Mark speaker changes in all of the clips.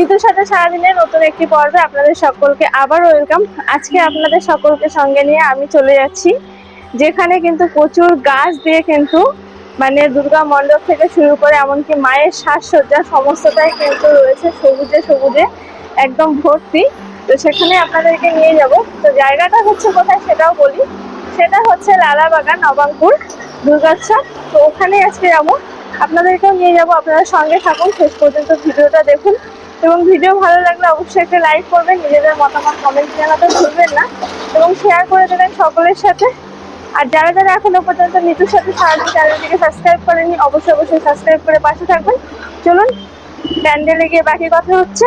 Speaker 1: নিতুর সাথে সারাদিনের নতুন একটি পর্বে আপনাদের সকলকে আবার ওয়েলকাম। আজকে আপনাদের সকলকে সঙ্গে নিয়ে আমি চলে যাচ্ছি, যেখানে কিন্তু প্রচুর গাছ দিয়ে কিন্তু মানে দুর্গা মণ্ডপ থেকে শুরু করে এমনকি মায়ের সাজসজ্জা সমস্তটাই কিন্তু রয়েছে সবুজে সবুজে, একদম ভর্তি। তো সেখানে আপনাদেরকে নিয়ে যাব। তো জায়গাটা হচ্ছে কোথায় সেটাও বলি। সেটা হচ্ছে লালাবাগান, নবাঙ্কুর দুর্গোৎসব তো ওখানে আজকে যাব। আপনাদেরকেও নিয়ে যাব, আপনারা সঙ্গে থাকুন। শেষ পর্যন্ত ভিডিওটা দেখুন। এবং ভিডিও ভালো লাগলে অবশ্যই একটা লাইক করবেন নিজেদের মতামত কমেন্ট জানাতে ভুলবেন না। এবং শেয়ার করে দেবেন সকলের সাথে। আর যারা যারা এখনও পর্যন্ত নিতুর সাথে সারাদিন চ্যানেলটিকে সাবস্ক্রাইব করেননি অবশ্যই অবশ্যই সাবস্ক্রাইব করে পাশে থাকবেন। চলুন প্যান্ডেলে গিয়ে বাকি কথা হচ্ছে।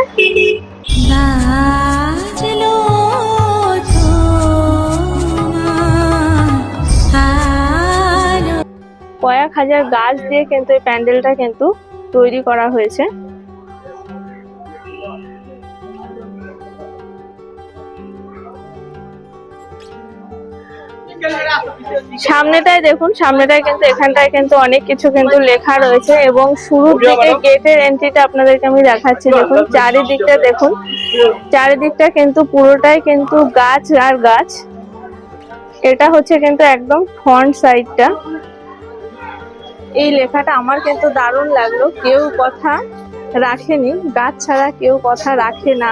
Speaker 1: কয়েক হাজার গাছ দিয়ে কিন্তু এই প্যান্ডেলটা কিন্তু তৈরি করা হয়েছে। সামনেটায় দেখুন সামনেটায় কিন্তু এখানটায় কিন্তু অনেক কিছু কিন্তু লেখা রয়েছে এবং শুরুর দিকে গেটের এন্ট্রিটা আপনাদেরকে আমি দেখাচ্ছি। দেখুন চারিদিকটা দেখুন। চারিদিকটা কিন্তু পুরোটাই কিন্তু গাছ আর গাছ। এটা হচ্ছে কিন্তু একদম ফ্রন্ট সাইডটা এই লেখাটা আমার কিন্তু দারুণ লাগল। কেউ কথা রাখেনি। গাছ ছাড়া কেউ কথা রাখে না।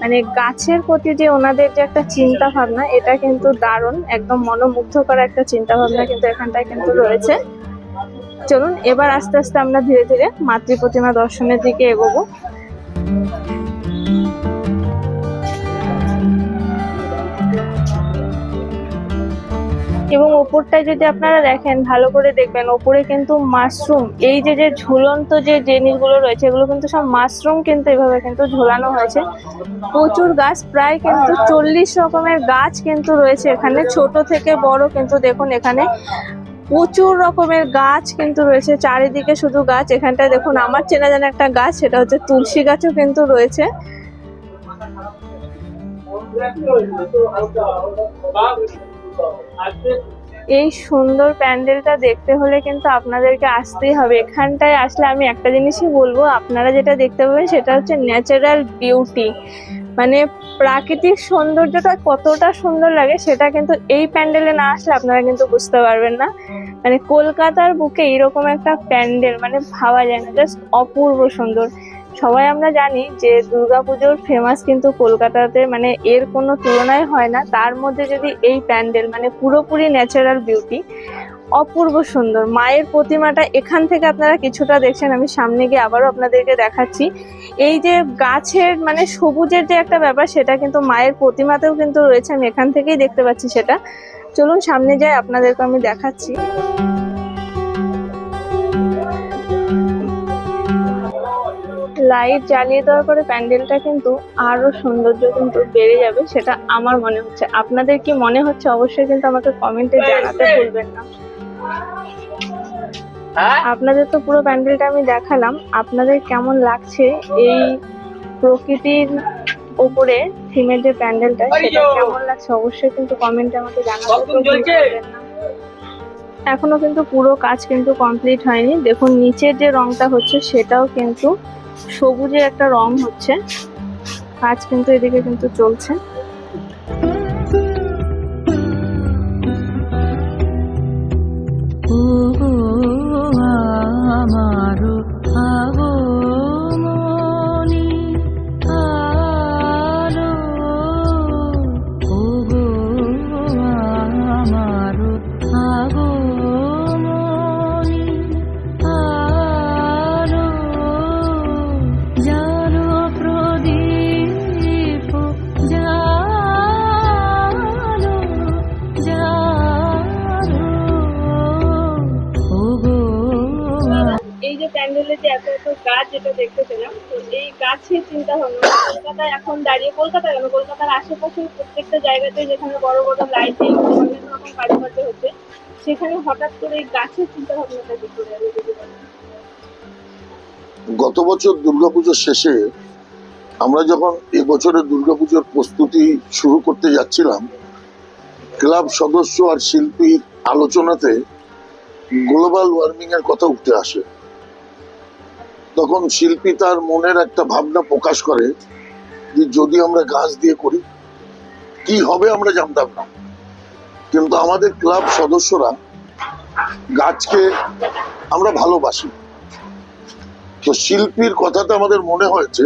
Speaker 1: মানে গাছের প্রতি যে ওনাদের যে একটা চিন্তা ভাবনা এটা কিন্তু দারুণ, একদম মনোমুগ্ধকর একটা চিন্তা ভাবনা কিন্তু এখানটায় কিন্তু রয়েছে। চলুন, এবার আস্তে আস্তে আমরা ধীরে ধীরে মাতৃ প্রতিমা দর্শনের দিকে এগোবো। এবং ওপরটায় যদি আপনারা দেখেন, ভালো করে দেখবেন, ওপরে কিন্তু মাশরুম, এই যে যে ঝুলন্ত যে জিনিসগুলো রয়েছে, এগুলো কিন্তু সব মাশরুম কিন্তু এভাবে কিন্তু ঝোলানো হয়েছে। প্রচুর গাছ, প্রায় কিন্তু চল্লিশ রকমের গাছ কিন্তু রয়েছে এখানে, ছোট থেকে বড় কিন্তু দেখুন এখানে। প্রচুর রকমের গাছ কিন্তু রয়েছে, চারিদিকে শুধু গাছ, এখানটায় দেখুন আমার চেনা জানা একটা গাছ, সেটা হচ্ছে তুলসী গাছও কিন্তু রয়েছে। এই সুন্দর প্যান্ডেলটা দেখতে হলে কিন্তু আপনাদেরকে আসতেই হবে। এখানটায় আসলে আমি একটা জিনিসই বলব, আপনারা যেটা দেখতে পাবেন সেটা হচ্ছে ন্যাচারাল বিউটি মানে প্রাকৃতিক সৌন্দর্যটা কতটা সুন্দর লাগে সেটা কিন্তু এই প্যান্ডেলে না আসলে আপনারা কিন্তু বুঝতে পারবেন না। মানে কলকাতার বুকে এরকম একটা প্যান্ডেল মানে ভাবা যায় না জাস্ট অপূর্ব সুন্দর। সবাই আমরা জানি যে দুর্গাপুজোর ফেমাস কিন্তু কলকাতাতে মানে এর কোনো তুলনাই হয় না। তার মধ্যে যদি এই প্যান্ডেল মানে পুরোপুরি ন্যাচারাল বিউটি অপূর্ব সুন্দর। মায়ের প্রতিমাটা এখান থেকে আপনারা কিছুটা দেখছেন, আমি সামনে গিয়ে আবারও আপনাদেরকে দেখাচ্ছি। এই যে গাছের মানে সবুজের যে একটা ব্যাপার, সেটা কিন্তু মায়ের প্রতিমাতেও কিন্তু রয়েছে, আমি এখান থেকেই দেখতে পাচ্ছি সেটা। চলুন সামনে যাই, আপনাদেরকে আমি দেখাচ্ছি। লাইট জ্বালিয়ে দেওয়ার পরে প্যান্ডেলটা কিন্তু আরও সৌন্দর্য কিন্তু বেড়ে যাবে সেটা আমার মনে হচ্ছে। আপনাদের কি মনে হচ্ছে? অবশ্যই কিন্তু আমাকে কমেন্টে জানাতে ভুলবেন না। আপনাদের তো পুরো প্যান্ডেলটা আমি দেখালাম। আপনাদের কেমন লাগছে এই প্রকৃতির উপরে থিমের যে প্যান্ডেলটা সেটা কেমন লাগছে? অবশ্যই কিন্তু কমেন্টে আমাকে জানাতে ভুলবেন না। এখনও কিন্তু পুরো কাজ কিন্তু কমপ্লিট হয়নি। দেখুন নিচের যে রংটা হচ্ছে সেটাও কিন্তু সবুজের একটা রং হচ্ছে। কাজ কিন্তু এদিকে কিন্তু চলছে।
Speaker 2: আগো
Speaker 1: প্যান্ডেলে যে এত এত গাছ যেটা দেখতে পেলাম তো এই গাছের চিন্তা ভাবনা, কলকাতায় এখন দাঁড়িয়ে কলকাতা কেন কলকাতার আশেপাশে প্রত্যেকটা জায়গাতে যেখানে বড় বড় লাইটিং অনেক রকম কারুকার্য হচ্ছে, সেখানে হঠাৎ করে এই গাছের চিন্তা ভাবনাটা কি করে?
Speaker 3: গত বছর দুর্গাপুজোর শেষে আমরা যখন এবছরের দুর্গাপুজোর প্রস্তুতি শুরু করতে যাচ্ছিলাম, ক্লাব সদস্য আর শিল্পীর আলোচনাতে গ্লোবাল ওয়ার্মিং এর কথা উঠে আসে তখন শিল্পী তার মনের একটা ভাবনা প্রকাশ করে যে যদি আমরা গাছ দিয়ে করি, কি হবে আমরা জানতাম না। কিন্তু আমাদের ক্লাব সদস্যরা গাছকে আমরা ভালোবাসি। তো শিল্পীর কথাতে আমাদের মনে হয়েছে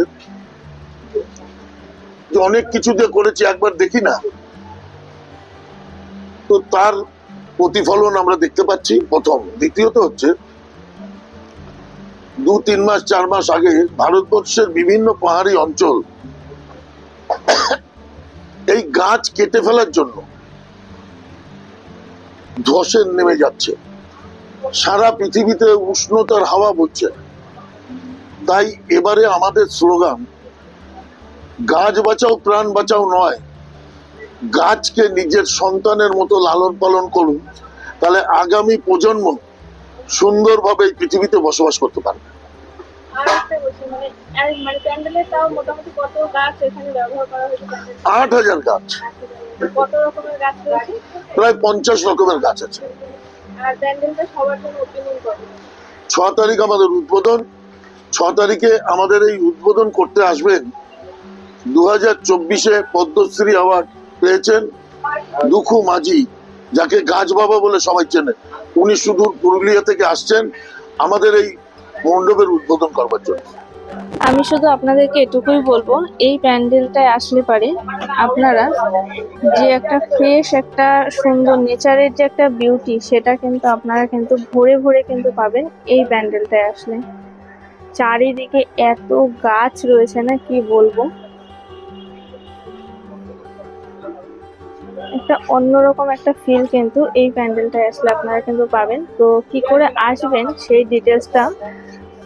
Speaker 3: যে অনেক কিছু দিয়ে করেছি, একবার দেখি না। তো তার প্রতিফলন আমরা দেখতে পাচ্ছি প্রথম। দ্বিতীয়ত হচ্ছে দু, তিন মাস, চার মাস আগে ভারতবর্ষের বিভিন্ন পাহাড়ি অঞ্চল এই গাছ কেটে ফেলার জন্য ধসের নেমে যাচ্ছে। সারা পৃথিবীতে উষ্ণতার হাওয়া বইছে। তাই এবারে আমাদের স্লোগান, গাছ বাঁচাও, প্রাণ বাঁচাও নয়। গাছকে নিজের সন্তানের মতো লালন পালন করুন। তাহলে আগামী প্রজন্ম সুন্দরভাবে এই পৃথিবীতে বসবাস করতে পারবে।
Speaker 1: মানে মানে প্যান্ডেলের তাও মোটামুটি কত গাছ এখানে ব্যবহার করা হয়েছে?
Speaker 3: আট হাজার গাছ।
Speaker 1: কত রকমের গাছ রয়েছে?
Speaker 3: প্রায় পঞ্চাশ রকমের গাছ আছে।
Speaker 1: আর প্যান্ডেলটা সবার জন্য ওপেনিং করে
Speaker 3: ছ তারিখ আমাদের উদ্বোধন। ছ তারিখে আমাদের এই উদ্বোধন করতে আসবেন দু হাজার চব্বিশে পদ্মশ্রী অ্যাওয়ার্ড পেয়েছেন দুখু মাঝি যাকে গাছ বাবা বলে সবাই চেনে। উনি শুধু পুরুলিয়া থেকে আসছেন আমাদের এই মণ্ডপের উদ্বোধন করবার জন্য।
Speaker 1: আমি শুধু আপনাদেরকে এটুকুই বলব, এই প্যান্ডেলটায় আসলে পারে আপনারা যে একটা ফ্রেশ একটা সুন্দর নেচারের যে একটা বিউটি সেটা কিন্তু আপনারা কিন্তু ভরে ভরে কিন্তু পাবেন এই প্যান্ডেলটায় আসলে। চারিদিকে এত গাছ রয়েছে না, কি বলব? একটা অন্যরকম একটা ফিল কিন্তু এই প্যান্ডেলটায় আসলে আপনারা কিন্তু পাবেন। তো কি করে আসবেন সেই ডিটেলসটা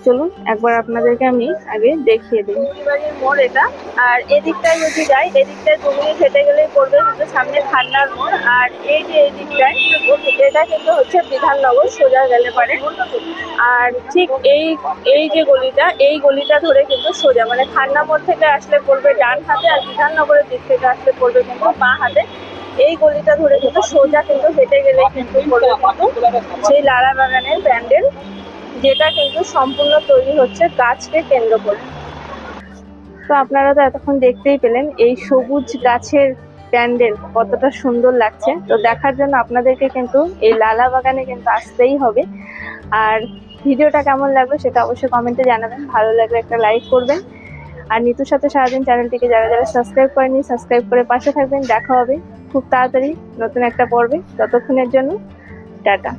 Speaker 1: চলুন, একবার আপনাদেরকে আমি আগে দেখিয়ে দিই। বাড়ির মোড় এটা, আর এদিকটায় যদি যাই, এদিকটায় দু হেঁটে গেলেই পড়বে কিন্তু সামনে খান্নার মোড়, আর এই যে এদিকটায়, এটা কিন্তু হচ্ছে বিধাননগর, সোজা গেলে পারে। আর ঠিক এই এই যে গলিটা, এই গলিটা ধরে কিন্তু সোজা মানে খান্না মোড় থেকে আসলে পড়বে ডান হাতে, আর বিধাননগরের দিক থেকে আসলে পড়বে কিন্তু বাঁ হাতে। এই গলিটা ধরে কিন্তু সোজা কিন্তু হেঁটে গেলেই কিন্তু পড়বে কিন্তু সেই লালা বাগানের প্যান্ডেল। যেটা কিন্তু সম্পূর্ণ তৈরি হচ্ছে গাছকে কেন্দ্র করে। তো আপনারা তো এতক্ষণ দেখতেই পেলেন এই সবুজ গাছের প্যান্ডেল কতটা সুন্দর লাগছে। তো দেখার জন্য আপনাদেরকে কিন্তু এই লালা বাগানে কিন্তু আসতেই হবে। আর ভিডিওটা কেমন লাগল সেটা অবশ্যই কমেন্টে জানাবেন। ভালো লাগলে একটা লাইক করবেন। আর নিতুর সাথে সারাদিন চ্যানেলটিকে যারা যারা সাবস্ক্রাইব করেনি সাবস্ক্রাইব করে পাশে থাকবেন। দেখা হবে খুব তাড়াতাড়ি নতুন একটা পর্বে। ততক্ষণের জন্য টাটা।